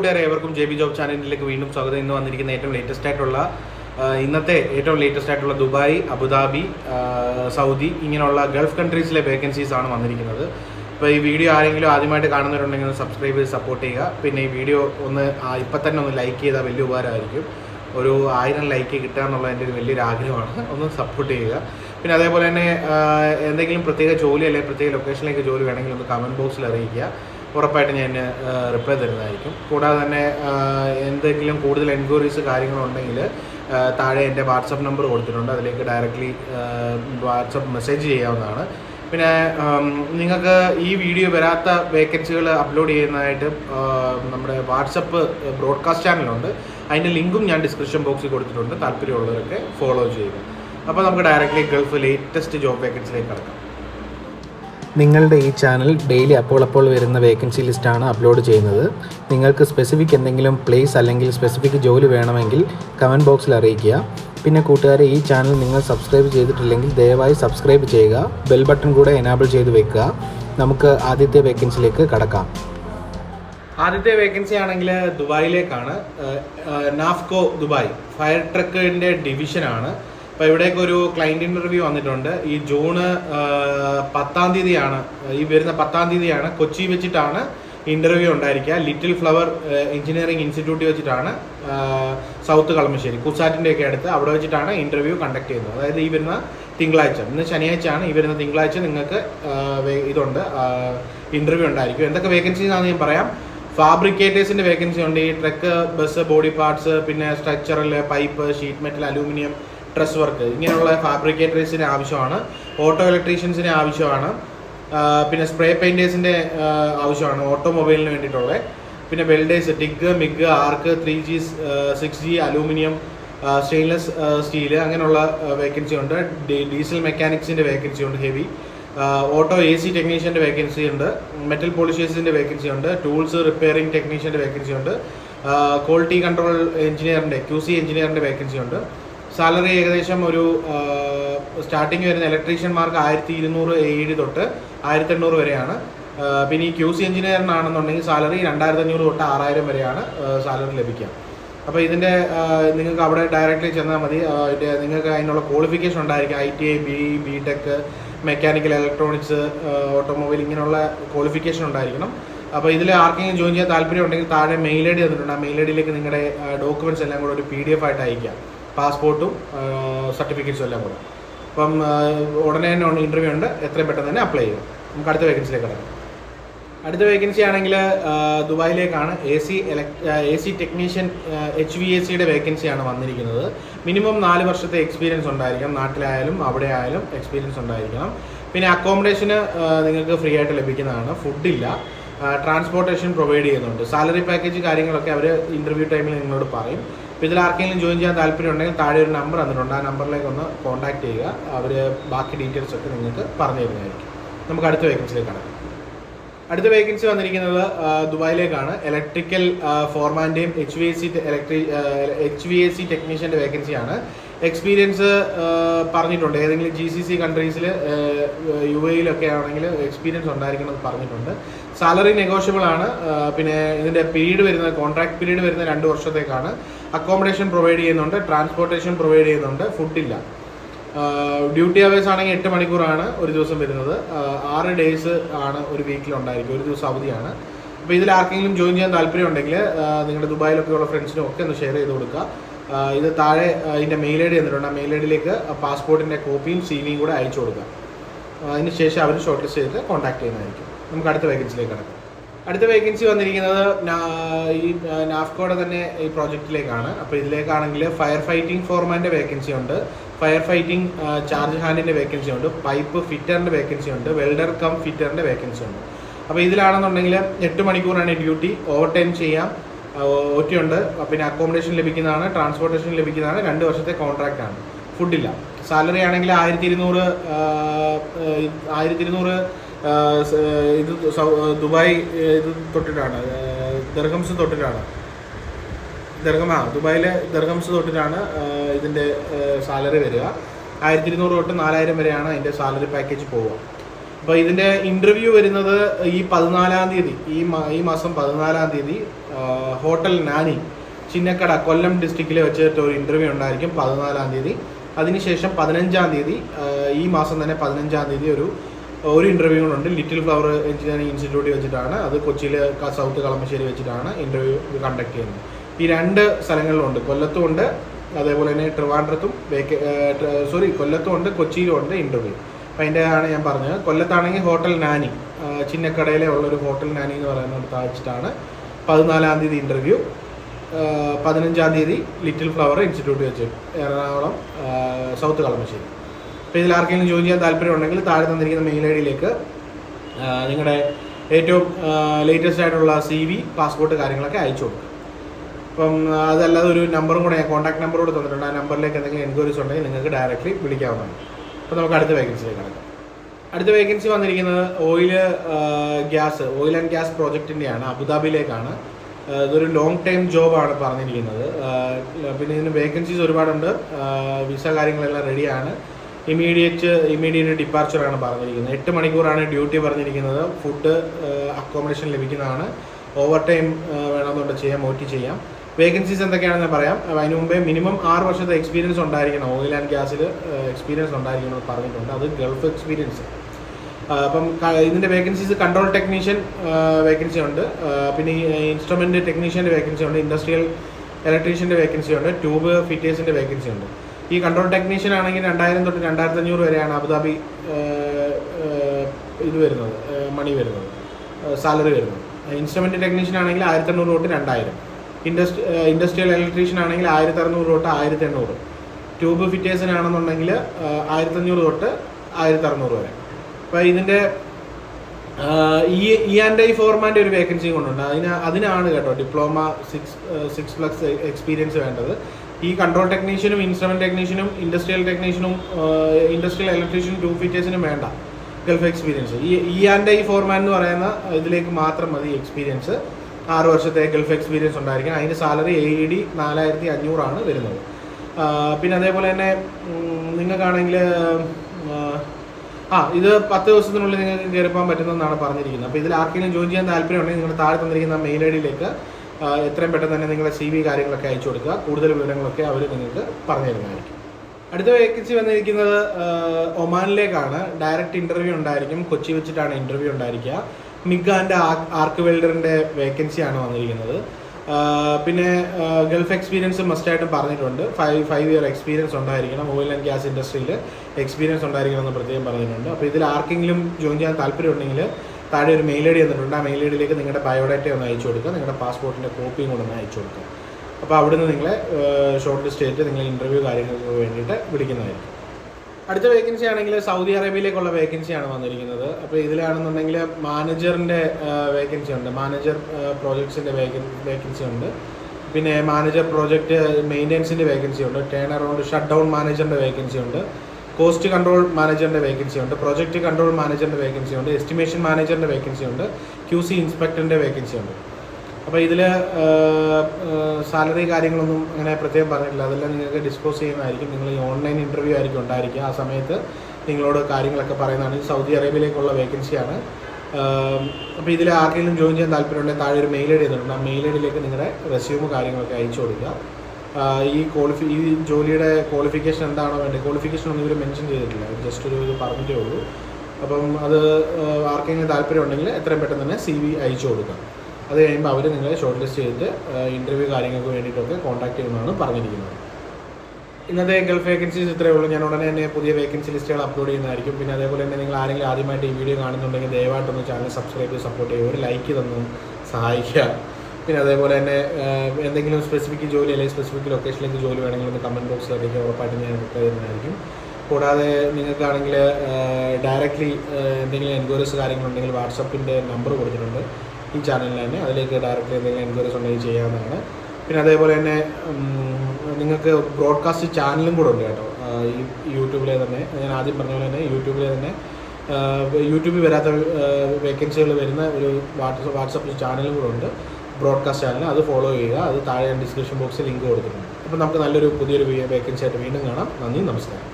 കൂട്ടുകാരെ ഏവർക്കും J B job ചാനലിലേക്ക് വീണ്ടും സ്വാഗതം. ഇന്ന് വന്നിരിക്കുന്ന ഏറ്റവും ലേറ്റസ്റ്റ് ആയിട്ടുള്ള ഇന്നത്തെ ഏറ്റവും ലേറ്റസ്റ്റ് ആയിട്ടുള്ള ദുബായ് അബുദാബി സൗദി ഇങ്ങനെയുള്ള ഗൾഫ് കൺട്രീസിലെ വേക്കൻസീസ് ആണ് വന്നിരിക്കുന്നത്. അപ്പോൾ ഈ വീഡിയോ ആരെങ്കിലും ആദ്യമായിട്ട് കാണുന്നവരുണ്ടെങ്കിൽ ഒന്ന് സബ്സ്ക്രൈബ് ചെയ്ത് സപ്പോർട്ട് ചെയ്യുക. പിന്നെ ഈ വീഡിയോ ഒന്ന് ഇപ്പം തന്നെ ഒന്ന് ലൈക്ക് ചെയ്താൽ വലിയ ഉപകാരമായിരിക്കും. ഒരു ആയിരം ലൈക്ക് കിട്ടുക എന്നുള്ള എന്റെ ഒരു വലിയൊരു ആഗ്രഹമാണ്. ഒന്ന് സപ്പോർട്ട് ചെയ്യുക. പിന്നെ അതേപോലെ തന്നെ എന്തെങ്കിലും പ്രത്യേക ജോലി അല്ലെങ്കിൽ പ്രത്യേക ലൊക്കേഷനിലേക്ക് ജോലി വേണമെങ്കിൽ ഒന്ന് കമന്റ് ബോക്സിൽ അറിയിക്കുക. ഉറപ്പായിട്ട് ഞാൻ റിപ്ലൈ തരുന്നതായിരിക്കും. കൂടാതെ തന്നെ എന്തെങ്കിലും കൂടുതൽ എൻക്വയറീസ് കാര്യങ്ങളുണ്ടെങ്കിൽ താഴെ എന്റെ വാട്സപ്പ് നമ്പർ കൊടുത്തിട്ടുണ്ട്. അതിലേക്ക് ഡയറക്റ്റ്ലി വാട്സപ്പ് മെസ്സേജ് ചെയ്യാവുന്നതാണ്. പിന്നെ നിങ്ങൾക്ക് ഈ വീഡിയോ വരാത്ത വേക്കൻസികൾ അപ്ലോഡ് ചെയ്യുന്നതായിട്ട് നമ്മുടെ വാട്സപ്പ് ബ്രോഡ്കാസ്റ്റ് ചാനലുണ്ട് അതിന്റെ ലിങ്കും ഞാൻ ഡിസ്ക്രിപ്ഷൻ ബോക്സിൽ കൊടുത്തിട്ടുണ്ട്. താല്പര്യമുള്ളവരൊക്കെ ഫോളോ ചെയ്യുക. അപ്പോൾ നമുക്ക് ഡയറക്റ്റ്ലി ഗൾഫ് ലേറ്റസ്റ്റ് ജോബ് വേക്കൻസിയിലേക്ക് കടക്കാം. നിങ്ങളുടെ ഈ ചാനൽ ഡെയിലി അപ്പോൾ അപ്പോൾ വരുന്ന വേക്കൻസി ലിസ്റ്റാണ് അപ്ലോഡ് ചെയ്യുന്നത്. നിങ്ങൾക്ക് സ്പെസിഫിക് എന്തെങ്കിലും പ്ലേസ് അല്ലെങ്കിൽ സ്പെസിഫിക് ജോലി വേണമെങ്കിൽ കമന്റ് ബോക്സിൽ അറിയിക്കുക. പിന്നെ കൂട്ടുകാരെ ഈ ചാനൽ നിങ്ങൾ സബ്സ്ക്രൈബ് ചെയ്തിട്ടില്ലെങ്കിൽ ദയവായി സബ്സ്ക്രൈബ് ചെയ്യുക. ബെൽ ബട്ടൺ കൂടെ എനാബിൾ ചെയ്ത് വെക്കുക. നമുക്ക് ആദ്യത്തെ വേക്കൻസിയിലേക്ക് കടക്കാം. ആദ്യത്തെ വേക്കൻസി ആണെങ്കിൽ ദുബായിലേക്കാണ്. നാഫ്കോ ദുബായ്. ഫയർ ട്രക്കിന്റെ ഡിവിഷനാണ്. അപ്പോൾ ഇവിടേക്ക് ഒരു ക്ലൈന്റ് ഇന്റർവ്യൂ വന്നിട്ടുണ്ട്. ഈ ജൂണ് പത്താം തീയതിയാണ് ഈ വരുന്ന പത്താം തീയതിയാണ് കൊച്ചി വെച്ചിട്ടാണ് ഇന്റർവ്യൂ ഉണ്ടായിരിക്കുക. ലിറ്റിൽ ഫ്ലവർ എഞ്ചിനീയറിംഗ് ഇൻസ്റ്റിറ്റ്യൂട്ട് വെച്ചിട്ടാണ് സൗത്ത് കളമശ്ശേരി കുസാറ്റിന്റെ ഒക്കെ അടുത്ത് അവിടെ വെച്ചിട്ടാണ് ഇന്റർവ്യൂ കണ്ടക്ട് ചെയ്യുന്നത്. അതായത് ഈ വരുന്ന തിങ്കളാഴ്ച ഇന്ന് ശനിയാഴ്ചയാണ് ഈ വരുന്ന തിങ്കളാഴ്ച നിങ്ങൾക്ക് ഇതുണ്ട് ഇന്റർവ്യൂ ഉണ്ടായിരിക്കും. എന്തൊക്കെ വേക്കൻസി ആണെന്ന് ഞാൻ പറയാം. ഫാബ്രിക്കേറ്റേഴ്സിന്റെ വേക്കൻസി ഉണ്ട്. ഈ ട്രക്ക് ബസ് ബോഡി പാർട്സ് പിന്നെ structural pipe sheet metal aluminium dress work ഇങ്ങനെയുള്ള ഫാബ്രിക്കേറ്റേഴ്സിന് ആവശ്യമാണ് ഓട്ടോ ഇലക്ട്രീഷ്യൻസിന് ആവശ്യമാണ് പിന്നെ സ്പ്രേ പെയിന്റേഴ്സിന്റെ ആവശ്യമാണ് ഓട്ടോമൊബൈലിന് വേണ്ടിയിട്ടുള്ളത് പിന്നെ welders TIG MIG arc three G six G aluminium stainless steel അങ്ങനെയുള്ള വേക്കൻസി ഉണ്ട്. ഡീസൽ മെക്കാനിക്സിന്റെ വേക്കൻസി ഉണ്ട് ഹെവി ഓട്ടോ എ സി ടെക്നീഷ്യന്റെ വേക്കൻസി ഉണ്ട്. മെറ്റൽ പോളിഷേഴ്സിന്റെ വേക്കൻസി ഉണ്ട്. ടൂൾസ് റിപ്പയറിംഗ് ടെക്നീഷ്യന്റെ വേക്കൻസി ഉണ്ട്. ക്വാളിറ്റി കൺട്രോൾ എഞ്ചിനീയറിന്റെ ക്യു സി എഞ്ചിനീയറിന്റെ വേക്കൻസി ഉണ്ട്. സാലറി ഏകദേശം ഒരു സ്റ്റാർട്ടിങ് വരുന്ന ഇലക്ട്രീഷ്യന്മാർക്ക് ആയിരത്തി ഇരുന്നൂറ് ഏഴ് തൊട്ട് ആയിരത്തി എണ്ണൂറ് വരെയാണ് പിന്നെ ഈ ക്യു സി എഞ്ചിനീയറിനാണെന്നുണ്ടെങ്കിൽ സാലറി രണ്ടായിരത്തി അഞ്ഞൂറ് തൊട്ട് ആറായിരം വരെയാണ് സാലറി ലഭിക്കുക. അപ്പോൾ ഇതിന്റെ നിങ്ങൾക്ക് അവിടെ ഡയറക്റ്റ്ലി ചെന്നാൽ മതി. നിങ്ങൾക്ക് അതിനുള്ള ക്വാളിഫിക്കേഷൻ ഉണ്ടായിരിക്കും. I T I B B tech mechanical electronics automobile ഇങ്ങനെയുള്ള ക്വാളിഫിക്കേഷൻ ഉണ്ടായിരിക്കണം. അപ്പോൾ ഇതിൽ ആർക്കെങ്കിലും ജോയിൻ ചെയ്യാൻ താല്പര്യം ഉണ്ടെങ്കിൽ താഴെ മെയിൽ ഐ ഡി തന്നിട്ടുണ്ട്. ആ മെയിൽ ഐ ഡിയിലേക്ക് നിങ്ങളുടെ ഡോക്യുമെന്റ്സ് എല്ലാം കൂടെ ഒരു പി ഡി എഫ് ആയിട്ട് അയക്കാം പാസ്പോർട്ടും സർട്ടിഫിക്കറ്റ്സും എല്ലാം കൂടെ. അപ്പം ഉടനെ തന്നെ ഇന്റർവ്യൂ ഉണ്ട്. എത്രയും പെട്ടെന്ന് തന്നെ അപ്ലൈ ചെയ്യും. നമുക്ക് അടുത്ത വേക്കൻസിയിലേക്ക് കിടക്കാം. അടുത്ത വേക്കൻസി ആണെങ്കിൽ ദുബായിലേക്കാണ് A C A C technician H V A സിയുടെ വേക്കൻസിയാണ് വന്നിരിക്കുന്നത്. മിനിമം നാല് വർഷത്തെ എക്സ്പീരിയൻസ് ഉണ്ടായിരിക്കണം. നാട്ടിലായാലും അവിടെ ആയാലും എക്സ്പീരിയൻസ് ഉണ്ടായിരിക്കണം. പിന്നെ അക്കോമഡേഷന് നിങ്ങൾക്ക് ഫ്രീ ആയിട്ട് ലഭിക്കുന്നതാണ്. ഫുഡില്ല ട്രാൻസ്പോർട്ടേഷൻ പ്രൊവൈഡ് ചെയ്യുന്നുണ്ട്. സാലറി പാക്കേജ് കാര്യങ്ങളൊക്കെ അവർ ഇന്റർവ്യൂ ടൈമിൽ നിങ്ങളോട് പറയും. അപ്പോൾ ഇതിൽ ആർക്കെങ്കിലും ജോയിൻ ചെയ്യാൻ താല്പര്യം ഉണ്ടെങ്കിൽ താഴെ ഒരു നമ്പർ തന്നിട്ടുണ്ട്. ആ നമ്പറിലേക്ക് ഒന്ന് കോൺടാക്ട് ചെയ്യുക. അവർ ബാക്കി ഡീറ്റെയിൽസ് ഒക്കെ നിങ്ങൾക്ക് പറഞ്ഞു തരുന്നതായിരിക്കും. നമുക്ക് അടുത്ത വേക്കൻസിയിലേക്ക് കടക്കാം. അടുത്ത വേക്കൻസി വന്നിരിക്കുന്നത് ദുബായിലേക്കാണ്. Electrical ഫോർമാന്റെയും H V S C electric H V S C technician വേക്കൻസിയാണ് എക്സ്പീരിയൻസ് പറഞ്ഞിട്ടുണ്ട്. ഏതെങ്കിലും ജി സി സി കൺട്രീസിൽ യു എയിലൊക്കെ ആണെങ്കിൽ എക്സ്പീരിയൻസ് ഉണ്ടായിരിക്കണം എന്ന് പറഞ്ഞിട്ടുണ്ട്. സാലറി നെഗോഷ്യബിൾ ആണ്. പിന്നെ ഇതിന്റെ പീരീഡ് വരുന്നത് കോൺട്രാക്ട് പീരീഡ് വരുന്നത് രണ്ട് വർഷത്തേക്കാണ്. അക്കോമഡേഷൻ പ്രൊവൈഡ് ചെയ്യുന്നുണ്ട് ട്രാൻസ്പോർട്ടേഷൻ പ്രൊവൈഡ് ചെയ്യുന്നുണ്ട് ഫുഡില്ല. ഡ്യൂട്ടി അവേഴ്സ് ആണെങ്കിൽ എട്ട് മണിക്കൂറാണ് ഒരു ദിവസം വരുന്നത്. ആറ് ഡേയ്സ് ആണ് ഒരു വീക്കിൽ ഉണ്ടായിരിക്കും ഒരു ദിവസം അവധിയാണ്. അപ്പോൾ ഇതിൽ ആർക്കെങ്കിലും ജോയിൻ ചെയ്യാൻ താല്പര്യം ഉണ്ടെങ്കിൽ നിങ്ങളുടെ ദുബായിലൊക്കെ ഉള്ള ഫ്രണ്ട്സിനും ഒക്കെ ഒന്ന് ഷെയർ ചെയ്ത് കൊടുക്കുക. ഇത് താഴെ ഇതിന്റെ മെയിൽ ഐ ഡി തന്നിട്ടുണ്ട്. ആ മെയിൽ ഐ ഡിയിലേക്ക് പാസ്പോർട്ടിന്റെ കോപ്പിയും സി വിയും കൂടെ അയച്ചു കൊടുക്കുക. അതിന് ശേഷം അവർ ഷോർട്ട് ലിസ്റ്റ് ചെയ്തിട്ട് കോൺടാക്ട് ചെയ്യുന്നതായിരിക്കും. നമുക്ക് അടുത്ത വേക്കൻസിലേക്ക് കിടക്കാം. അടുത്ത വേക്കൻസി വന്നിരിക്കുന്നത് ഈ നാഫ്കോടെ തന്നെ ഈ പ്രോജക്റ്റിലേക്കാണ് അപ്പോൾ ഇതിലേക്കാണെങ്കിൽ ഫയർ ഫൈറ്റിംഗ് ഫോർമാന്റെ വേക്കൻസി ഉണ്ട്. ഫയർ ഫൈറ്റിംഗ് ചാർജ് ഹാൻഡിന്റെ വേക്കൻസി ഉണ്ട്. പൈപ്പ് ഫിറ്ററിന്റെ വേക്കൻസി ഉണ്ട്. വെൽഡർ കം ഫിറ്ററിന്റെ വേക്കൻസി ഉണ്ട്. അപ്പോൾ ഇതിലാണെന്നുണ്ടെങ്കിൽ എട്ട് മണിക്കൂറാണ് ഡ്യൂട്ടി ഓവർ ടൈം ചെയ്യാം ഒ ടി ഉണ്ട്. പിന്നെ അക്കോമഡേഷൻ ലഭിക്കുന്നതാണ്. ട്രാൻസ്പോർട്ടേഷൻ ലഭിക്കുന്നതാണ്. രണ്ട് വർഷത്തെ കോൺട്രാക്റ്റ് ആണ്. ഫുഡില്ല സാലറി ആണെങ്കിൽ ആയിരത്തി ഇരുന്നൂറ് ആയിരത്തി ഇരുന്നൂറ് ഇത് ദുബായ് ഇത് തൊട്ടിട്ടാണ്. ദർഗംസ് തൊട്ടിട്ടാണ്. ദർഗം ആ ദുബായിലെ ദർഗംസ് തൊട്ടിട്ടാണ് ഇതിന്റെ സാലറി വരിക. ആയിരത്തി ഇരുന്നൂറ് തൊട്ട് നാലായിരം വരെയാണ് അതിന്റെ സാലറി പാക്കേജ് പോവുക. അപ്പോൾ ഇതിന്റെ ഇന്റർവ്യൂ വരുന്നത് ഈ പതിനാലാം തീയതി ഈ ഈ മാസം പതിനാലാം തീയതി ഹോട്ടൽ നാനി ചിന്നക്കട കൊല്ലം ഡിസ്ട്രിക്റ്റിൽ വെച്ചിട്ട് ഒരു ഇന്റർവ്യൂ ഉണ്ടായിരിക്കും പതിനാലാം തീയതി. അതിനുശേഷം പതിനഞ്ചാം തീയതി ഈ മാസം തന്നെ പതിനഞ്ചാം തീയതി ഒരു ഒരു ഇന്റർവ്യൂ ഉണ്ട്. ലിറ്റിൽ ഫ്ലവർ എഞ്ചിനീയറിംഗ് ഇൻസ്റ്റിറ്റ്യൂട്ടിൽ വെച്ചിട്ടാണ്. അത് കൊച്ചിയിലെ സൗത്ത് കളമശ്ശേരി വെച്ചിട്ടാണ് ഇന്റർവ്യൂ കണ്ടക്ട് ചെയ്യുന്നത്. ഈ രണ്ട് സ്ഥലങ്ങളിലുണ്ട് കൊല്ലത്തും ഉണ്ട്. അതേപോലെ തന്നെ ട്രിവാൻഡ്രത്തും സോറി കൊല്ലത്തും ഉണ്ട് കൊച്ചിയിലും ഉണ്ട് ഇന്റർവ്യൂ അപ്പം അതിന്റെ ആണ് ഞാൻ പറഞ്ഞത്. കൊല്ലത്താണെങ്കിൽ ഹോട്ടൽ നാനി ചിന്നക്കടയിലെ ഉള്ളൊരു ഹോട്ടൽ നാനി എന്ന് പറയുന്നിടത്ത് വെച്ചിട്ടാണ് പതിനാലാം തീയതി ഇന്റർവ്യൂ പതിനഞ്ചാം തീയതി ലിറ്റിൽ ഫ്ലവർ ഇൻസ്റ്റിറ്റ്യൂട്ട് വെച്ച് എറണാകുളം സൗത്ത് കളമശ്ശേരി. അപ്പോൾ ഇതിൽ ആർക്കെങ്കിലും ജോയിൻ ചെയ്യാൻ താല്പര്യം ഉണ്ടെങ്കിൽ താഴെ തന്നിരിക്കുന്ന മെയിൽ ഐ ഡിയിലേക്ക് നിങ്ങളുടെ ഏറ്റവും ലേറ്റസ്റ്റ് ആയിട്ടുള്ള സി വി പാസ്പോർട്ട് കാര്യങ്ങളൊക്കെ അയച്ചു കൊടുക്കുക. അപ്പം അതല്ലാതെ ഒരു നമ്പറും കൂടെ കോൺടാക്ട് നമ്പർ കൂടെ തന്നിട്ടുണ്ട്. ആ നമ്പറിലേക്ക് എന്തെങ്കിലും എൻക്വയറീസ് ഉണ്ടെങ്കിൽ നിങ്ങൾക്ക് ഡയറക്റ്റ്ലി വിളിക്കാവുന്നതാണ്. അപ്പോൾ നമുക്ക് അടുത്ത വേക്കൻസിയിലേക്ക് കിടക്കാം. അടുത്ത വേക്കൻസി വന്നിരിക്കുന്നത് oil gas oil and gas പ്രോജക്റ്റിന്റെയാണ് അബുദാബിയിലേക്കാണ്. ഇതൊരു ലോങ് ടൈം ജോബാണ് പറഞ്ഞിരിക്കുന്നത്. പിന്നെ ഇതിന് വേക്കൻസീസ് ഒരുപാടുണ്ട്. വിസ കാര്യങ്ങളെല്ലാം റെഡിയാണ് ഇമീഡിയറ്റ് ഇമീഡിയറ്റ് ഡിപ്പാർച്ചറാണ് പറഞ്ഞിരിക്കുന്നത്. എട്ട് മണിക്കൂറാണ് ഡ്യൂട്ടി പറഞ്ഞിരിക്കുന്നത്. ഫുഡ് അക്കോമഡേഷൻ ലഭിക്കുന്നതാണ്. ഓവർ ടൈം വേണമെന്നുണ്ട് ചെയ്യാം ഓറ്റി ചെയ്യാം. വേക്കൻസീസ് എന്തൊക്കെയാണെന്ന് പറയാം. അതിന് മുമ്പേ മിനിമം ആറ് വർഷത്തെ എക്സ്പീരിയൻസ് ഉണ്ടായിരിക്കണം. ഓയിൽ ആൻഡ് ഗ്യാസിൽ എക്സ്പീരിയൻസ് ഉണ്ടായിരിക്കണം എന്ന് പറഞ്ഞിട്ടുണ്ട്. അത് ഗൾഫ് എക്സ്പീരിയൻസ് അപ്പം ഇതിന്റെ വേക്കൻസീസ് കൺട്രോൾ ടെക്നീഷ്യൻ വേക്കൻസി ഉണ്ട്. പിന്നെ ഈ ഇൻസ്ട്രുമെന്റ് ടെക്നീഷ്യന്റെ വേക്കൻസി ഉണ്ട്. ഇൻഡസ്ട്രിയൽ ഇലക്ട്രീഷ്യന്റെ വേക്കൻസി ഉണ്ട്. ട്യൂബ് ഫിറ്റേഴ്സിന്റെ വേക്കൻസി ഉണ്ട്. ഈ കൺട്രോൾ ടെക്നീഷ്യൻ ആണെങ്കിൽ രണ്ടായിരം തൊട്ട് രണ്ടായിരത്തി അഞ്ഞൂറ് വരെയാണ് അബുദാബി ഇത് വരുന്നത് മണി വരുന്നത് സാലറി വരുന്നത്. ഇൻസ്ട്രുമെന്റ് ടെക്നീഷ്യൻ ആണെങ്കിൽ ആയിരത്തി എണ്ണൂറ് തൊട്ട് രണ്ടായിരം. ഇൻഡസ്ട്രി ഇൻഡസ്ട്രിയൽ ഇലക്ട്രീഷ്യൻ ആണെങ്കിൽ ആയിരത്തി അറുന്നൂറ് തൊട്ട് ആയിരത്തി എണ്ണൂറ് ട്യൂബ് ഫിറ്റേഴ്സിനാണെന്നുണ്ടെങ്കിൽ ആയിരത്തി അഞ്ഞൂറ് തൊട്ട് ആയിരത്തി അറുന്നൂറ് വരെ അപ്പോൾ ഇതിന്റെ ഇ ആൻഡ് ഐ ഫോർമാന്റെ ഒരു വേക്കൻസി കൊണ്ടുണ്ട്. അതിന് അതിനാണ് കേട്ടോ diploma six six plus experience വേണ്ടത്. ഈ കൺട്രോൾ ടെക്നീഷ്യനും ഇൻസ്ട്രുമെന്റ് ടെക്നീഷ്യനും ഇൻഡസ്ട്രിയൽ ടെക്നീഷ്യനും ഇൻഡസ്ട്രിയൽ ഇലക്ട്രീഷ്യൻ ടൂ ഫിറ്റേഴ്സിനും വേണ്ട ഗൾഫ് എക്സ്പീരിയൻസ് ഈ ഇ ആൻഡ് ഐ ഫോർമാൻ എന്ന് പറയുന്ന ഇതിലേക്ക് മാത്രം മതി എക്സ്പീരിയൻസ് ആറ് വർഷത്തെ ഗൾഫ് എക്സ്പീരിയൻസ് ഉണ്ടായിരിക്കണം. അതിന് സാലറി എ ഇ ഡി നാലായിരത്തി അഞ്ഞൂറാണ് വരുന്നത് പിന്നെ അതേപോലെ തന്നെ നിങ്ങൾക്കാണെങ്കിൽ ആ ഇത് പത്ത് ദിവസത്തിനുള്ളിൽ നിങ്ങൾക്ക് കയറിപ്പോകാൻ പറ്റുന്നതെന്നാണ് പറഞ്ഞിരിക്കുന്നത്. അപ്പോൾ ഇതിൽ ആർക്കെങ്കിലും ജോയിൻ ചെയ്യാൻ താല്പര്യമുണ്ടെങ്കിൽ നിങ്ങൾ താഴെ തന്നിരിക്കുന്ന മെയിൽ ഐ ഡിയിലേക്ക് എത്രയും പെട്ടെന്ന് തന്നെ നിങ്ങളുടെ സി വി കാര്യങ്ങളൊക്കെ അയച്ചു കൊടുക്കുക. കൂടുതൽ വിവരങ്ങളൊക്കെ അവർ നിങ്ങൾക്ക് പറഞ്ഞു തരുന്നതായിരിക്കും അടുത്ത വേക്കൻസി വന്നിരിക്കുന്നത് ഒമാനിലേക്കാണ്. ഡയറക്റ്റ് ഇന്റർവ്യൂ ഉണ്ടായിരിക്കും. കൊച്ചി വെച്ചിട്ടാണ് ഇന്റർവ്യൂ ഉണ്ടായിരിക്കുക. മിഗാന്റെ ആർക്ക് വെൽഡറിന്റെ വേക്കൻസിയാണ് വന്നിരിക്കുന്നത്. പിന്നെ ഗൾഫ് എക്സ്പീരിയൻസ് മസ്റ്റായിട്ടും പറഞ്ഞിട്ടുണ്ട്. ഫൈവ് ഫൈവ് ഇയർ എക്സ്പീരിയൻസ് ഉണ്ടായിരിക്കണം. ഓയിൽ ആൻഡ് ഗ്യാസ് ഇൻഡസ്ട്രിയിൽ എക്സ്പീരിയൻസ് ഉണ്ടായിരിക്കണം എന്ന് പ്രത്യേകം പറഞ്ഞിട്ടുണ്ട്. അപ്പോൾ ഇതിൽ ആർക്കെങ്കിലും ജോയിൻ ചെയ്യാൻ താല്പര്യമുണ്ടെങ്കിൽ താഴെ ഒരു മെയിൽ ഐ ഡി തന്നിട്ടുണ്ട്. ആ മെയിൽ ഐ ഡിയിലേക്ക് നിങ്ങളുടെ ബയോഡാറ്റ ഒന്ന് അയച്ചു കൊടുക്കുക. നിങ്ങളുടെ പാസ്പോർട്ടിന്റെ കോപ്പിയും കൂടെ ഒന്ന് അയച്ചു കൊടുക്കുക. അപ്പോൾ അവിടുന്ന് നിങ്ങളെ ഷോർട്ട് ലിസ്റ്റ് ചെയ്തിട്ട് നിങ്ങൾ ഇന്റർവ്യൂ കാര്യങ്ങൾക്ക് വേണ്ടിയിട്ട് വിളിക്കുന്നതായിരിക്കും. അടുത്ത വേക്കൻസി ആണെങ്കിൽ സൗദി അറേബ്യയിലേക്കുള്ള വേക്കൻസിയാണ് വന്നിരിക്കുന്നത്. അപ്പോൾ ഇതിലാണെന്നുണ്ടെങ്കിൽ മാനേജറിന്റെ വേക്കൻസി ഉണ്ട്. മാനേജർ പ്രോജക്ട്സിന്റെ വേക്കൻസി ഉണ്ട്. പിന്നെ മാനേജർ പ്രോജക്റ്റ് മെയിന്റെനൻസിന്റെ വേക്കൻസി ഉണ്ട്. ടേൺ അറൗണ്ട് ഷട്ട് ഡൗൺ മാനേജറിന്റെ വേക്കൻസി ഉണ്ട്. കോസ്റ്റ് കൺട്രോൾ മാനേജറിന്റെ വേക്കൻസി ഉണ്ട് പ്രൊജക്റ്റ് കൺട്രോൾ മാനേജറിന്റെ വേക്കൻസി ഉണ്ട് എസ്റ്റിമേഷൻ മാനേജറിന്റെ വേക്കൻസി ഉണ്ട് ക്യു സി ഇൻസ്പെക്ടറിന്റെ വേക്കൻസി ഉണ്ട്. അപ്പോൾ ഇതിൽ സാലറി കാര്യങ്ങളൊന്നും അങ്ങനെ പ്രത്യേകം പറഞ്ഞിട്ടില്ല. അതെല്ലാം നിങ്ങൾക്ക് ഡിസ്കസ് ചെയ്യുന്നതായിരിക്കും. നിങ്ങൾ ഈ ഓൺലൈൻ ഇന്റർവ്യൂ ആയിരിക്കും ഉണ്ടായിരിക്കുക. ആ സമയത്ത് നിങ്ങളോട് കാര്യങ്ങളൊക്കെ പറയുന്നതാണ്. സൗദി അറേബ്യയിലേക്കുള്ള വേക്കൻസിയാണ് അപ്പോൾ ഇതിൽ ആർക്കെങ്കിലും ജോയിൻ ചെയ്യാൻ താല്പര്യമുണ്ടെങ്കിൽ താഴെ ഒരു മെയിൽ ഐ ഡി ആ മെയിൽ ഐ ഡിയിലേക്ക് നിങ്ങളുടെ റെസ്യൂമ് കാര്യങ്ങളൊക്കെ അയച്ചു കൊടുക്കുക. ഈ ക്വാളിഫി ഈ ജോലിയുടെ ക്വാളിഫിക്കേഷൻ എന്താണോ വേണ്ടത്? ക്വാളിഫിക്കേഷൻ ഒന്നും ഇവർ മെൻഷൻ ചെയ്തിട്ടില്ല. ജസ്റ്റ് ഒരു ഇത് പറഞ്ഞിട്ടേ ഉള്ളൂ. അപ്പം അത് ആർക്കെങ്കിലും താല്പര്യം ഉണ്ടെങ്കിൽ എത്രയും പെട്ടെന്ന് തന്നെ സി വി അയച്ചു കൊടുക്കാം. അത് കഴിയുമ്പോൾ അവർ നിങ്ങളെ ഷോർട്ട് ലിസ്റ്റ് ചെയ്തിട്ട് ഇന്റർവ്യൂ കാര്യങ്ങൾക്ക് വേണ്ടിയിട്ടൊക്കെ കോൺടാക്ട് ചെയ്യുമെന്നാണ് പറഞ്ഞിരിക്കുന്നത്. ഇന്നത്തെ ഗൾഫ് വേക്കൻസീസ് ഇത്രയേ ഉള്ളൂ. ഞാൻ ഉടനെ തന്നെ പുതിയ വേക്കൻസി ലിസ്റ്റുകൾ അപ്ലോഡ് ചെയ്യുന്നതായിരിക്കും. പിന്നെ അതേപോലെ തന്നെ നിങ്ങൾ ആരെങ്കിലും ആദ്യമായിട്ട് ഈ വീഡിയോ കാണുന്നുണ്ടെങ്കിൽ ദയവായിട്ടൊന്ന് ചാനൽ സബ്സ്ക്രൈബ് ചെയ്ത് സപ്പോർട്ട് ചെയ്യുക. ഒരു ലൈക്ക് തന്നു സഹായിക്കുക. പിന്നെ അതേപോലെ തന്നെ എന്തെങ്കിലും സ്പെസിഫിക് ജോലി അല്ലെങ്കിൽ സ്പെസിഫിക് ലൊക്കേഷനിലേക്ക് ജോലി വേണമെങ്കിൽ ഒന്ന് കമന്റ് ബോക്സ് അറിയിക്കുക. ഉറപ്പായിട്ട് ഞാൻ റിപ്ലൈ തരുന്നതായിരിക്കും കൂടാതെ നിങ്ങൾക്കാണെങ്കിൽ ഡയറക്റ്റ്ലി എന്തെങ്കിലും എൻക്വയറീസ് കാര്യങ്ങളുണ്ടെങ്കിൽ വാട്സപ്പിന്റെ നമ്പർ കൊടുത്തിട്ടുണ്ട് ഈ ചാനലിൽ തന്നെ. അതിലേക്ക് ഡയറക്റ്റ്ലി എന്തെങ്കിലും എൻക്വയറീസ് ഉണ്ടെങ്കിൽ ചെയ്യാവുന്നതാണ്. പിന്നെ അതേപോലെ തന്നെ നിങ്ങൾക്ക് ബ്രോഡ്കാസ്റ്റ് ചാനലും കൂടെ ഉണ്ട് കേട്ടോ. ഈ യൂട്യൂബിലെ തന്നെ ഞാൻ ആദ്യം പറഞ്ഞ പോലെ തന്നെ യൂട്യൂബിലെ തന്നെ യൂട്യൂബിൽ വരാത്ത വേക്കൻസികൾ വരുന്ന ഒരു വാട്സപ്പ് വാട്സപ്പ് ചാനലും കൂടെ ഉണ്ട്. ബ്രോഡ്കാസ്റ്റ് ചാനൽ അത് ഫോളോ ചെയ്യുക. അത് താഴെ ഡിസ്ക്രിപ്ഷൻ ബോക്സിൽ ലിങ്ക് കൊടുത്തിട്ടുണ്ട്. അപ്പോൾ നമുക്ക് നല്ലൊരു പുതിയൊരു വേക്കൻസി ആയിട്ട് വീണ്ടും കാണാം. നന്ദി നമസ്കാരം.